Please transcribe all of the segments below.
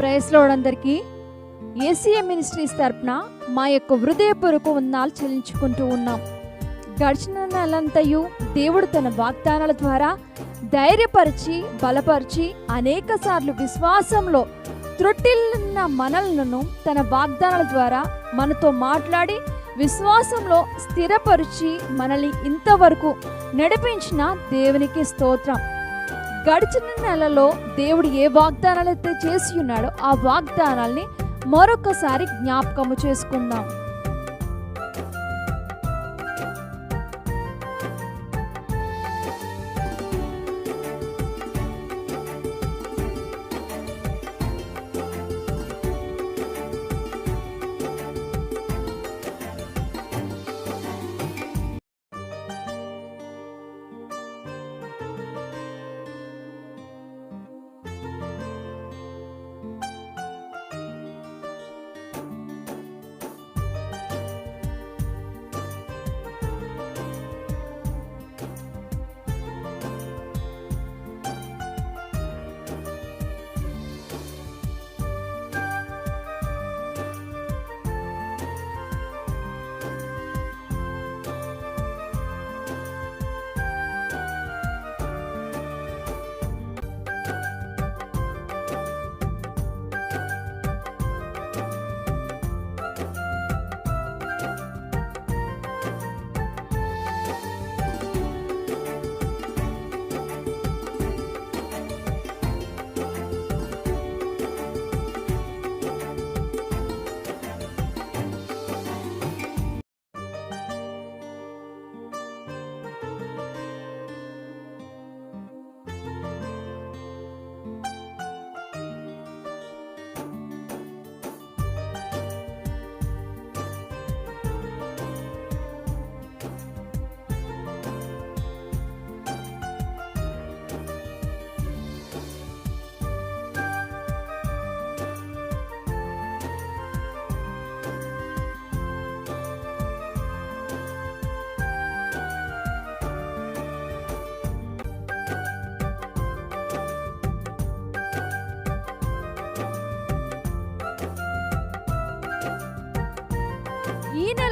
ప్రేస్లోడందరికీ ACM ministries తరపున మా యొక్క హృదయపూర్వక ఉన్నాలు చెల్లించుకుంటూ ఉన్నాం. గడిచిన నెలంతయు దేవుడు తన వాగ్దానాల ద్వారా ధైర్యపరిచి బలపరిచి అనేక సార్లు విశ్వాసంలో త్రొట్టిల్లున్న మనలను తన వాగ్దానాల ద్వారా మనతో మాట్లాడి విశ్వాసంలో స్థిరపరిచి మనల్ని ఇంతవరకు నడిపించిన దేవునికి స్తోత్రం. గడిచిన నెలలో దేవుడు ఏ వాగ్దానాలు అయితే చేసి ఉన్నాడో ఆ వాగ్దానాల్ని మరొకసారి జ్ఞాపకము చేసుకుందాం.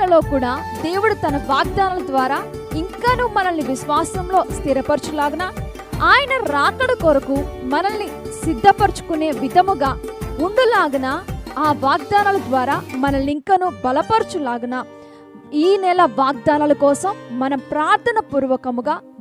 ఈ కూడా దేవుడు తన వాగ్దానాల ద్వారా ఇంకాను మనల్ని విశ్వాసంలో స్థిరపరచులాగన ఆయన రాకడ కొరకు మనల్ని సిద్ధపరచుకునే విధముగా ఉండులాగన ఆ వాగ్దానాల ద్వారా మనల్ని ఇంకను బలపరచులాగన ఈ నెల వాగ్దానాల కోసం మనం ప్రార్థన పూర్వకముగా